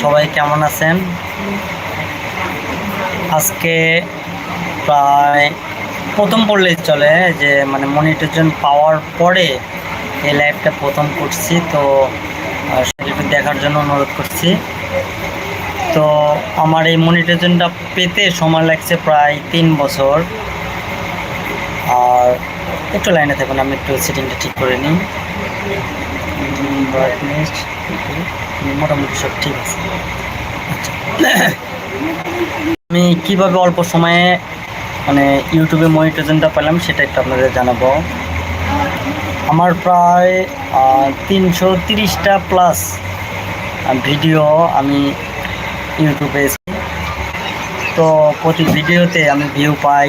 সবাই কেমন আছেন? আজকে প্রায় প্রথম পড়লেই চলে যে মানে মনিটরজন পাওয়ার পরে এই লাইভটা প্রথম করছি, তো সেটা দেখার জন্য অনুরোধ করছি। তো, আমার এই মনিটরজনটা পেতে সময় লাগছে প্রায় তিন বছর। আর একটু লাইনে থাকুন, আমি একটু সেটিংটা ঠিক করে নিই। ব্রাইটনেস মোটামুটি সব ঠিক আছে। আমি কীভাবে অল্প সময়ে মানে ইউটিউবে মনিটরজনটা পেলাম সেটা একটু আপনাদের জানাব। আমার প্রায় তিনশো তিরিশটা প্লাস ভিডিও আমি ইউটিউবে তো প্রতি ভিডিওতে আমি ভিউ পাই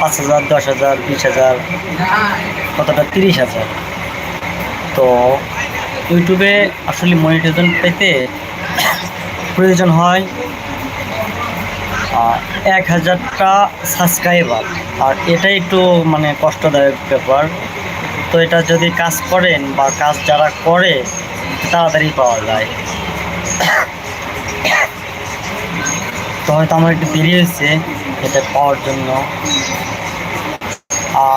পাঁচ হাজার, দশ হাজার, বিশ হাজার, কতটা? তিরিশ হাজার। তো ইউটিউবে আসলে মনিটরজন পেতে প্রয়োজন হয় এক হাজারটা সাবস্ক্রাইবার আর এটাই একটু মানে কষ্টদায়ক ব্যাপার। তো এটা যদি কাজ করেন বা কাজ যারা করে, তাড়াতাড়ি পাওয়া যায়। তো হয়তো আমার একটু দেরি হয়েছে এটা পাওয়ার জন্য।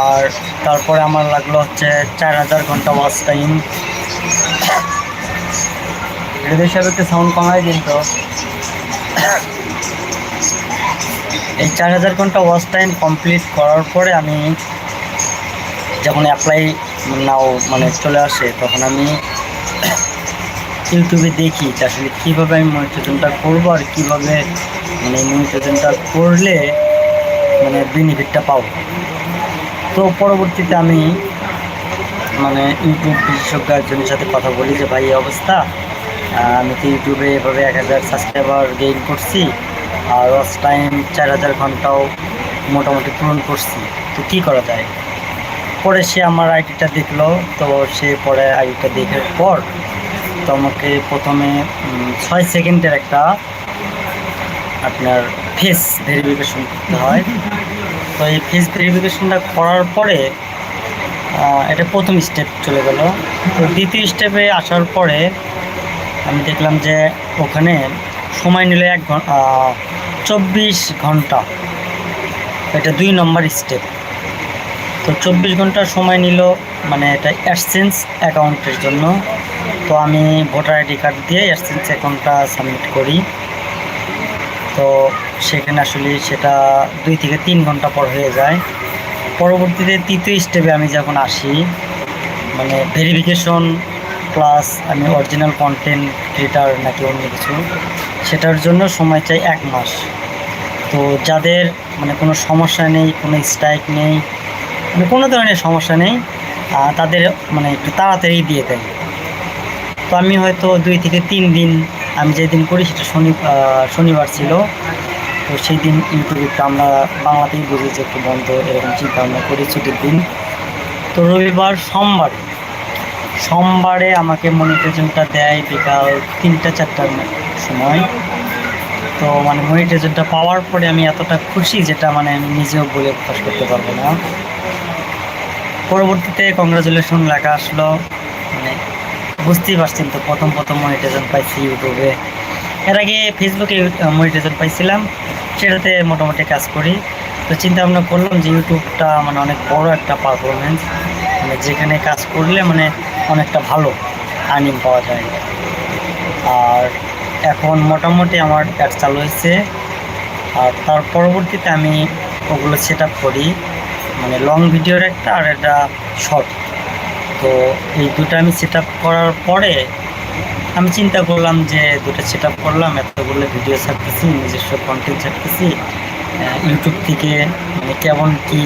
আর তারপরে আমার লাগল হচ্ছে চার হাজার ঘণ্টা ওয়াচ টাইম সাহেব একটু সাউন্ড কমায় দিন তো। এই চার হাজার ঘণ্টা ওয়াচ টাইম কমপ্লিট করার পরে আমি যখন অ্যাপ্লাই নাও মানে চলে আসে, তখন আমি ইউটিউবে দেখি যে আসলে কীভাবে আমি মনিটরজনটা করব আর কীভাবে মানে মনিটরজনটা করলে মানে বেনিফিটটা পাবো। তো পরবর্তীতে আমি মানে ইউটিউব বিশেষজ্ঞ একজনের সাথে কথা বলি যে, ভাই, এই অবস্থা। আমি তো ইউটিউবে এভাবে এক হাজার সাবস্ক্রাইবার গেইন করছি? আর ওয়াচ টাইম চার হাজার ঘন্টাও মোটামুটি পূরণ করছি। তো কী করা যায়? পরে সে আমার আইডিটা দেখল। তো সে পরে আইডিটা দেখার পর তো আমাকে প্রথমে ছয় সেকেন্ডের একটা আপনার ফেস ভেরিফিকেশন করতে হয়। তো এই ফেস ভেরিফিকেশনটা করার পরে এটা প্রথম স্টেপ চলে গেল। তো দ্বিতীয় স্টেপে আসার পরে আমি দেখলাম যে ওখানে সময় নিলে এক চব্বিশ ঘণ্টা। এটা দুই নম্বর স্টেপ তো চব্বিশ ঘণ্টা সময় নিল মানে এটা অ্যাডসেন্স অ্যাকাউন্টের জন্য। তো আমি ভোটার আইডি কার্ড দিয়ে অ্যাডসেন্স অ্যাকাউন্টটা সাবমিট করি। তো সেখানে আসলে সেটা দুই থেকে তিন ঘণ্টা পর হয়ে যায়। পরবর্তীতে তৃতীয় স্টেপে আমি যখন আসি মানে ভেরিফিকেশন প্লাস আমি অরিজিনাল কন্টেন্ট ক্রিয়েটার নাকি অন্য কিছু, সেটার জন্য সময় চাই এক মাস। তো যাদের মানে কোনো সমস্যা নেই, কোনো স্ট্রাইক নেই মানে কোনো ধরনের সমস্যা নেই তাদের মানে একটু তাড়াতাড়ি দিয়ে দেয় তো আমি হয়তো দুই থেকে তিন দিন আমি যেদিন করি সেটা শনি শনিবার ছিল। তো সেই দিন ইউটিউবে একটু আমরা বাংলাতেই বুঝি যে একটু বন্ধ, এরকম চিন্তা ভাবনা করি ছুটির দিন। তো রবিবার সোমবারে সোমবারে আমাকে মনিটাইজেশনটা দেয় বিকাল তিনটা, চারটার সময়। তো মানে মনিটাইজেশনটা পাওয়ার পরে আমি এতটা খুশি যেটা মানে আমি নিজেও বলে প্রকাশ করতে পারব না। পরবর্তীতে কংগ্রাচুলেশন লেখা আসলো। মানে বুঝতেই পারছেন তো প্রথম প্রথম মনিটাইজেশন পাইছি ইউটিউবে। এর আগে ফেসবুকে মনিটাইজেশন পাইছিলাম, সেটাতে মোটামুটি কাজ করি। তো চিন্তা ভাবনা করলাম যে ইউটিউবটা মানে অনেক বড় একটা পারফরমেন্স মানে যেখানে কাজ করলে মানে অনেকটা ভালো আর্নিং পাওয়া যায়। আর এখন মোটামুটি আমার অ্যাড চালু হয়েছে। আর তার পরবর্তীতে আমি ওগুলো সেট করি। মানে লং ভিডিওর একটা আর একটা শর্ট তো এই দুটো আমি সেট করার পরে আমি চিন্তা করলাম যে দুটো সেট আপ করলাম, এতগুলো ভিডিও ছাড়তেছি, নিজস্ব কন্টেন্ট ছাড়তেছি ইউটিউব থেকে মানে কেমন কি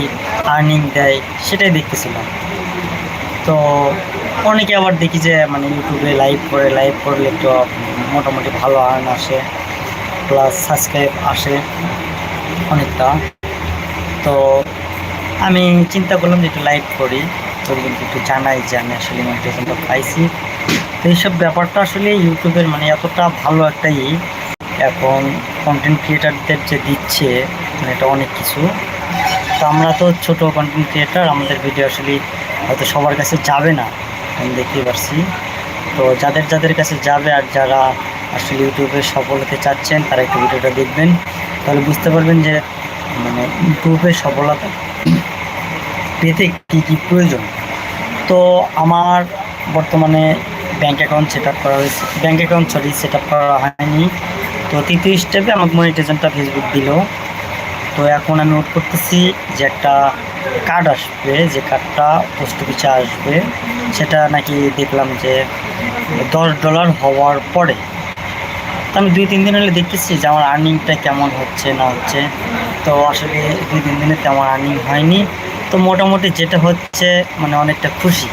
আর্নিং দেয় সেটাই দেখতেছিলাম। তো অনেকে আবার দেখি যে মানে ইউটিউবে লাইভ করে লাইভ করলে একটু মোটামুটি ভালো আর্ন আসে প্লাস সাবস্ক্রাইব আসে অনেকটা। তো আমি চিন্তা করলাম যে একটু লাইভ করি, তো কিন্তু একটু জানাই যে আমি আসলে মোটিভেশনটা পাইছি। এইসব ব্যাপারটা আসলে ইউটিউবের মানে এতটা ভালো একটা ই এখন কন্টেন্ট ক্রিয়েটারদের যে দিচ্ছে মানে এটা অনেক কিছু। তো আমরা তো ছোট কন্টেন্ট ক্রিয়েটার আমাদের ভিডিও আসলে হয়তো সবার কাছে যাবে না, আমি দেখতেই পারছি। তো যাদের যাদের কাছে যাবে আর যারা আসলে ইউটিউবে সফল হতে চাচ্ছেন, তারা একটু ভিডিওটা দেখবেন। তাহলে বুঝতে পারবেন যে মানে ইউটিউবে সফলতা পেতে কী কী প্রয়োজন। তো আমার বর্তমানে ব্যাঙ্ক অ্যাকাউন্ট সেট আপ করা হয়েছে। Bank account, sorry set up করা হয়নি। তো তৃতীয় স্টেপে আমাকে মনিটাইজেশনটা ফেসবুক দিল। তো এখন আমি নোট করতেছি যে একটা কার্ড আসবে, যে কার্ডটা পোস্ট অফিসে আসবে। সেটা নাকি দেখলাম যে দশ ডলার হওয়ার পরে। তো আমি দুই, তিন দিন হলে দেখতেছি যে আমার আর্নিংটা কেমন হচ্ছে, না হচ্ছে। তো আসলে দুই, তিন দিনে তেমন আর্নিং হয়নি। তো মোটামুটি যেটা হচ্ছে মানে অনেকটা খুশি।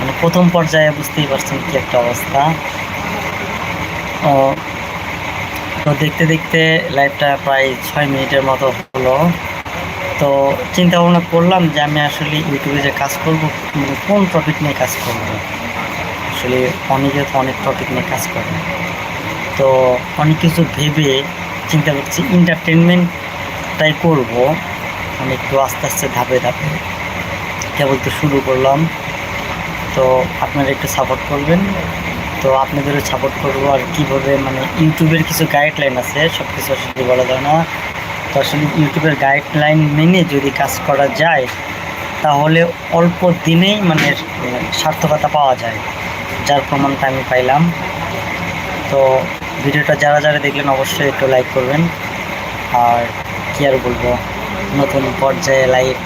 মানে প্রথম পর্যায়ে বুঝতেই পারছেন কি একটা অবস্থা। ও, তো দেখতে দেখতে লাইভটা প্রায় ছয় মিনিটের মতো হলো। তো চিন্তা ভাবনা করলাম যে আমি আসলে ইউটিউবে যে কাজ করব মানে কোন টপিক নিয়ে কাজ করব? আসলে অনেকে তো অনেক টপিক নিয়ে কাজ করে। তো অনেক কিছু ভেবে চিন্তা করছি এন্টারটেনমেন্টটাই করব। আমি একটু আস্তে আস্তে ধাপে ধাপে। কেবল তো শুরু করলাম। তো আপনারা একটু সাপোর্ট করবেন। তো আপনাদেরও সাপোর্ট করব আর কীভাবে মানে ইউটিউবের কিছু গাইডলাইন আছে সব কিছু আসলে বলা যায় না। তো আসলে ইউটিউবের গাইডলাইন মেনে যদি কাজ করা যায়, তাহলে অল্প দিনেই মানে সার্থকতা পাওয়া যায়, যার প্রমাণটা আমি পাইলাম। তো ভিডিওটা যারা যারা দেখলেন অবশ্যই একটু লাইক করবেন। আর কী আর বলব? নতুন পর্যায়ে লাইক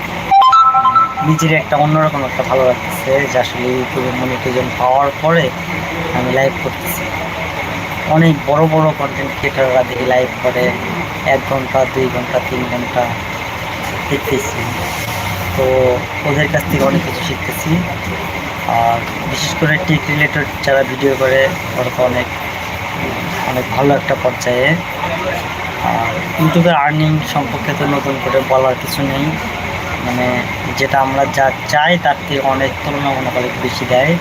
নিজের একটা অন্যরকম একটা ভালো লাগতেছে যে আসলে ইউটিউবে মনিটাইজেশন পাওয়ার পরে আমি লাইভ করতেছি। অনেক বড় বড় কন্টেন্ট ক্রিয়েটাররা দেখি লাইভ করে, এক ঘণ্টা, দুই ঘণ্টা, তিন ঘণ্টা দেখতেছি। তো ওদের কাছ থেকে অনেক কিছু শিখতেছি। আর বিশেষ করে টেক রিলেটেড যারা ভিডিও করে, ওরা তো অনেক অনেক ভালো একটা পর্যায়ে। আর ইউটিউবের আর্নিং সম্পর্কে তো নতুন করে বলার কিছু নেই। মানে যেটা আমরা যা চাই তার থেকে অনেক তুলনামূলক অনেক বেশি দেয়।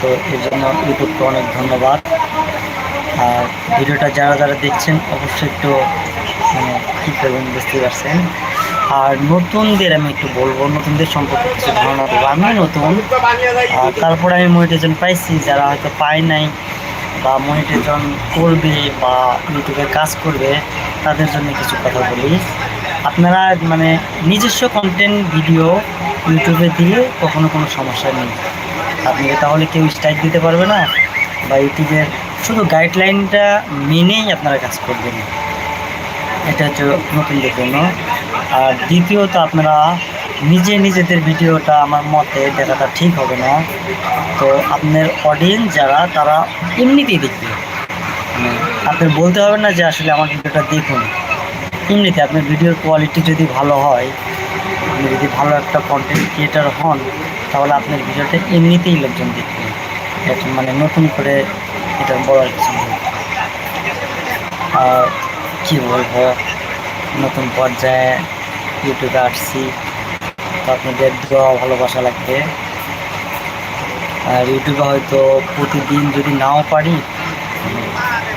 তো এর জন্য ইউটিউবকে অনেক ধন্যবাদ। আর ভিডিওটা যারা যারা দেখছেন, অবশ্যই একটু মানে কী করবেন বুঝতে পারছেন। আর নতুনদের আমি একটু বলব, নতুনদের সম্পর্কে কিছু ধারণা দেবো। আমি নতুন, আর তারপরে আমি মনিটাইজেশন পাইছি। যারা হয়তো পায় নাই বা মনিটাইজেশন করবে বা ইউটিউবে কাজ করবে, তাদের জন্য কিছু কথা বলি। আপনারা মানে নিজস্ব কন্টেন্ট ভিডিও ইউটিউবে দিয়ে কখনো কোনো সমস্যা নেই। আপনাকে তাহলে কেউ স্ট্রাইক দিতে পারবে না বা ইউটিউবের শুধু গাইডলাইনটা মেনেই আপনারা কাজ করবেন। এটা হচ্ছে নতুনদের জন্য আর দ্বিতীয়ত আপনারা নিজে নিজেদের ভিডিওটা আমার মতে দেখাটা ঠিক হবে না। তো আপনার অডিয়েন্স যারা, তারা এমনিতেই দেখবে। মানে আপনার বলতে হবে না যে আসলে আমার ভিডিওটা দেখুন। এমনিতে আপনার ভিডিওর কোয়ালিটি যদি ভালো হয়, আপনি যদি ভালো একটা কন্টেন্ট ক্রিয়েটার হন, তাহলে আপনার ভিডিওটা এমনিতেই লোকজন দেখবে। এটা মানে নতুন করে এটা বলার কিছু আর কী বলব, নতুন পর্যায়ে ইউটিউবে আসছি, তো আপনাদের দোয়া ভালোবাসা লাগবে। আর ইউটিউবে হয়তো প্রতিদিন যদি নাও পারি,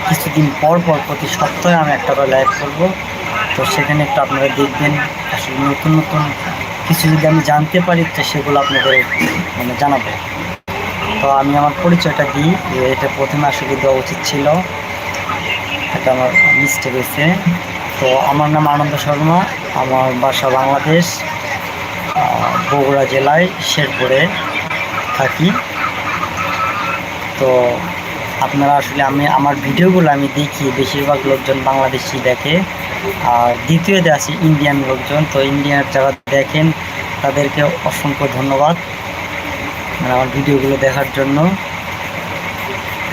কিছুদিন পর পর প্রতি সপ্তাহে আমি একটা করে লাইভ করব। তো সেখানে একটু আপনারা দেখবেন। আসলে নতুন নতুন কিছু যদি আমি জানতে পারি, তো সেগুলো আপনাদের মানে জানাব। তো আমি আমার পরিচয়টা দিই, যে এটা প্রথমে আসলে দেওয়া উচিত ছিল। এটা আমার মিস্টেক হয়েছে তো আমার নাম আনন্দ শর্মা। আমার বাসা বাংলাদেশ বগুড়া জেলায় শেরপুরে থাকি। তো আপনারা আসলে আমি, আমার ভিডিওগুলো আমি দেখি, বেশিরভাগ লোকজন বাংলাদেশি দেখে। আর দ্বিতীয়তে আছে ইন্ডিয়ান লোকজন। তো ইন্ডিয়ান যারা দেখেন, তাদেরকে অসংখ্য ধন্যবাদ মানে আমার ভিডিওগুলো দেখার জন্য।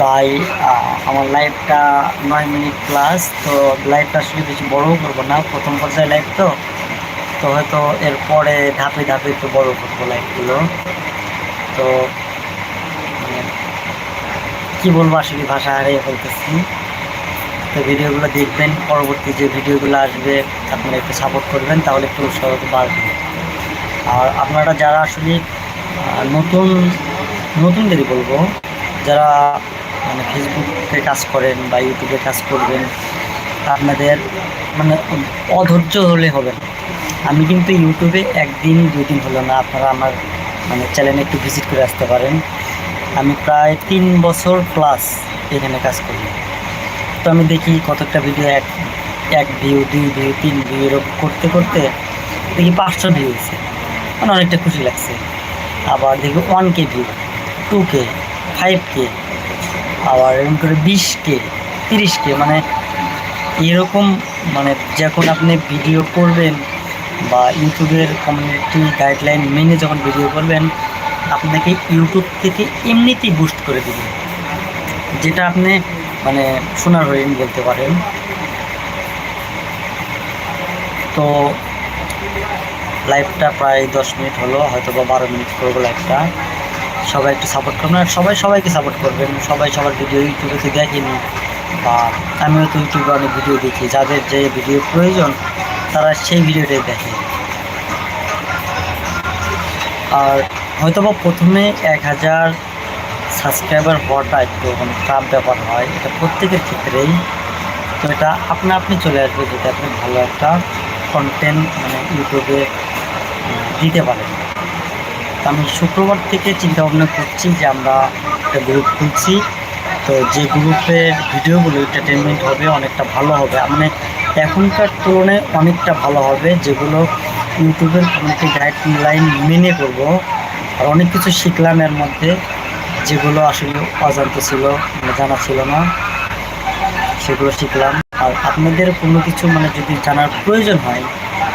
তাই আমার লাইভটা নয় মিনিট প্লাস তো লাইভটা আসলে বেশি বড়ও করব না, প্রথম পর্যায়ে লাইভ তো। তো হয়তো এরপরে ধাপে ধাপে একটু বড় করব লাইভগুলো তো মানে কী বলব আসলে ভাষা হারিয়ে ফেলতেছি। তো ভিডিওগুলো দেখবেন পরবর্তী যে ভিডিওগুলো আসবে আপনারা একটু সাপোর্ট করবেন তাহলে একটু উৎসাহ বাড়বে। আর আপনারা যারা আসলে আহ, নতুন নতুনদেরই বলব যারা মানে ফেসবুকে কাজ করেন বা ইউটিউবে কাজ করবেন আপনাদের মানে অধৈর্য হলে হবে না। আমি কিন্তু ইউটিউবে একদিন দুই দিন হলো না আপনারা আমার মানে চ্যানেলে একটু ভিজিট করে আসতে পারেন। আমি প্রায় তিন বছর প্লাস এখানে কাজ করি। তো আমি দেখি কতটা ভিডিও এক এক ভিউ দুই ভিউ তিন ভিউ এরকম করতে করতে দেখি পাঁচশো ভিউ হয়েছে। মানে অনেকটা খুশি লাগছে। আবার দেখি one K view two K five K আবার এরকম করে বিশ কে তিরিশ কে মানে এরকম মানে যখন আপনি ভিডিও করবেন বা ইউটিউবের কমিউনিটি গাইডলাইন মেনে যখন ভিডিও করবেন, আপনাকে ইউটিউব থেকে এমনিতেই বুস্ট করে দেবে। যেটা আপনি মানে সোনার হরিণ বলতে পারেন। তো লাইভটা প্রায় দশ মিনিট হলো হয়তো বা বারো মিনিট করব লাইভটা সবাই একটু সাপোর্ট করবেন আর সবাই সবাইকে সাপোর্ট করবেন। সবাই সবার ভিডিও ইউটিউবে তো দেখেনি, বা আমিও তো ইউটিউবে অনেক ভিডিও দেখি। যাদের যে ভিডিও প্রয়োজন, তারা সেই ভিডিওটাই দেখে। আর হয়তো বা প্রথমে এক হাজার সাবস্ক্রাইবার হওয়াটা একটু মানে খারাপ ব্যাপার হয়। এটা প্রত্যেকের ক্ষেত্রেই। তো এটা আপনা আপনি চলে আসবে যদি আপনি ভালো একটা কন্টেন্ট মানে ইউটিউবে দিতে পারেন। আমি শুক্রবার থেকে চিন্তা ভাবনা করছি যে আমরা একটা গ্রুপ খুলছি। তো যে গ্রুপের ভিডিওগুলো এন্টারটেনমেন্ট হবে, অনেকটা ভালো হবে। মানে এখনকার তুলনায় অনেকটা ভালো হবে, যেগুলো ইউটিউবের কমিউনিটি গাইডলাইন মেনে করব। আর অনেক কিছু শিখলাম এর মধ্যে। যেগুলো আসলে অজান্ত ছিল মানে জানা ছিল না, সেগুলো শিখলাম। আর আপনাদের কোনো কিছু মানে যদি জানার প্রয়োজন হয়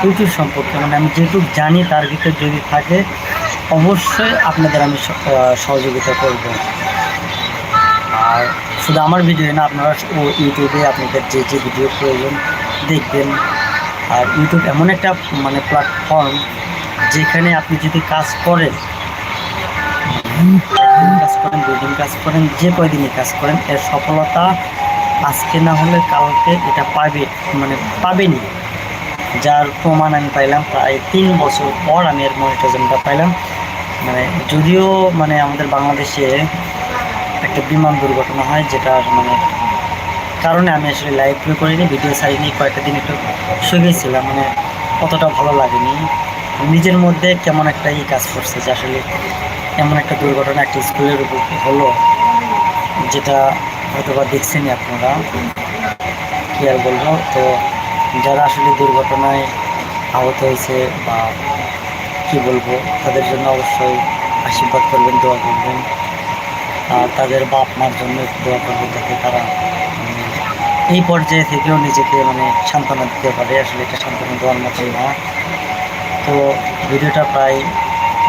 ইউটিউব সম্পর্কে মানে আমি যেটুকু জানি তার ভিতরে যদি থাকে, অবশ্যই আপনাদের আমি সহযোগিতা করব। আর শুধু আমার ভিডিও না, আপনারা ও ইউটিউবে আপনাদের যে যে ভিডিও প্রয়োজন দেখবেন। আর ইউটিউব এমন একটা মানে প্ল্যাটফর্ম যেখানে আপনি যদি কাজ করেন কাজ করেন দুদিন কাজ করেন যে কয়দিনই কাজ করেন এর সফলতা আজকে না হলে কালকে এটা পাবে। মানে পাবেনি যার প্রমাণ আমি পাইলাম প্রায় তিন বছর পর আমি এর মনিটাইজেশনটা পাইলাম মানে যদিও মানে আমাদের বাংলাদেশে একটা বিমান দুর্ঘটনা হয়, যেটা মানে কারণে আমি আসলে লাইভ প্লে করিনি ভিডিও ছাড়িনি কয়েকটা দিন একটু শুয়েছিলাম মানে অতটা ভালো লাগেনি। নিজের মধ্যে কেমন একটা ই কাজ করছে যে আসলে এমন একটা দুর্ঘটনা একটা স্কুলের উপর হলো, যেটা হয়তো বা দেখছেনই আপনারা। কী আর বলব? তো যারা আসলে দুর্ঘটনায় আহত হয়েছে বা কি বলব, তাদের জন্য অবশ্যই আশীর্বাদ করবেন, দোয়া করবেন। আর তাদের বাপ মার জন্য দোয়া করবেন যাতে তারা এই পর্যায়ে থেকেও নিজেকে মানে সান্ত্বনা দিতে পারে। আসলে এটা সান্ত্বনা দেওয়ার মতোই না। তো ভিডিওটা প্রায়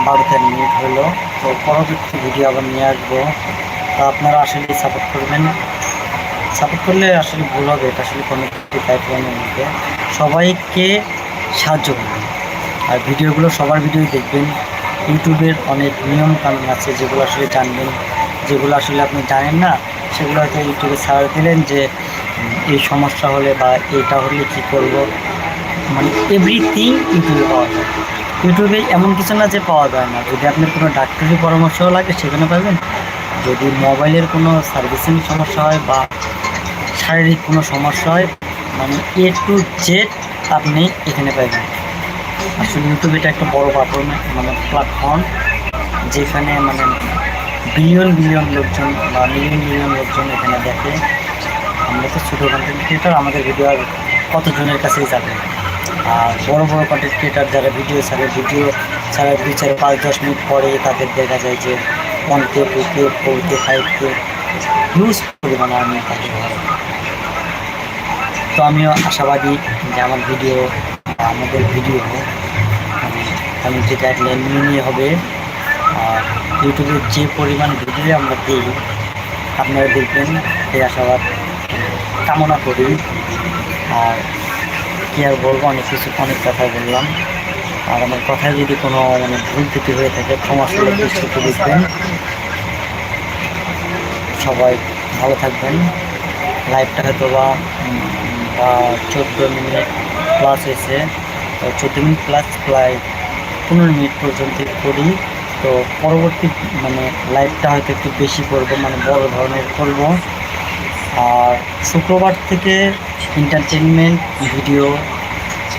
বারো তেরো মিনিট হলো। তো পরবর্তী ভিডিও আবার নিয়ে আসব। তো আপনারা আসলে সাপোর্ট করবেন। সাপোর্ট করলে আসলে ভুল হবে, এটা আসলে কোনো গাইডলাইনের মধ্যে। সবাইকে সাহায্য করবেন। আর ভিডিওগুলো সবার ভিডিও দেখবেন। ইউটিউবের অনেক নিয়ম কানুন আছে, যেগুলো আসলে জানবেন। যেগুলো আসলে আপনি জানেন না, সেগুলো হয়তো ইউটিউবে সার্চ দিলেন যে এই সমস্যা হলে বা এটা হলে কী করব? মানে এভরিথিং ইউটিউবে পাওয়া যায়। ইউটিউবে এমন কিছু না যে পাওয়া যায় না। যদি আপনার কোনো ডাক্তারি পরামর্শও লাগে, সেখানে পাবেন। যদি মোবাইলের কোনো সার্ভিসিং সমস্যা হয় বা শারীরিক কোনো সমস্যা হয় মানে এ টু জেড আপনি এখানে পাবেন। আসলে ইউটিউব এটা একটা বড় প্ল্যাটফর্ম মানে প্ল্যাটফর্ম যেখানে মানে বিলিয়ন বিলিয়ন লোকজন বা মিলিয়ন মিলিয়ন লোকজন এখানে দেখে। আমরা তো ছোটো কন্টেন্ট ক্রিয়েটার আমাদের ভিডিও আর কতজনের কাছেই যাবে আর বড় বড় কন্টেন্ট ক্রিয়েটার যারা ভিডিও ছাড়ে ভিডিও ছাড়া দুই চার পাঁচ দশ মিনিট পরে তাদের দেখা যায় যে one K two K four K five K huge পরিমাণে আমি তাদের তো আমিও আশাবাদী যে আমার ভিডিও আমাদের ভিডিও গাইডলাইন নিয়ে নিয়ে হবে, আর ইউটিউবে যে পরিমাণ ভিডিও আমরা দিই, আপনারা দেখবেন, এই আশাবাদ কামনা করি। আর কী আর বলব অনেক কিছু অনেক কথা বললাম। আর আমার কথায় যদি কোনো মানে ভুল ত্রুটি হয়ে থাকে, ক্ষমা দৃষ্টিতে দেখবেন। সবাই ভালো থাকবেন। লাইভটা হয়তো বা চোদ্দ মিনিট প্লাস হয়েছে। তো চোদ্দ মিনিট প্লাস প্রায় পনেরো মিনিট পর্যন্ত করি। তো পরবর্তী মানে লাইভটা হয়তো একটু বেশি করব মানে বড় ধরনের করব। আর শুক্রবার থেকে এন্টারটেনমেন্ট ভিডিও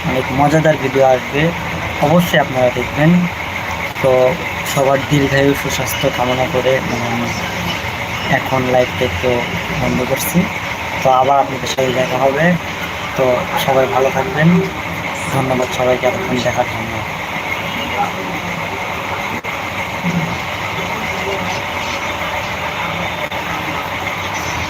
অনেক মজাদার ভিডিও আসবে। অবশ্যই আপনারা দেখবেন। তো সবার দীর্ঘায়ু সুস্বাস্থ্য কামনা করে মানে এখন লাইভটা একটু বন্ধ করছি। তো আবার আপনাদের সাথে দেখা হবে। তো সবাই ভালো থাকবেন। ধন্যবাদ সবাইকে। এতক্ষণ দেখার জন্য।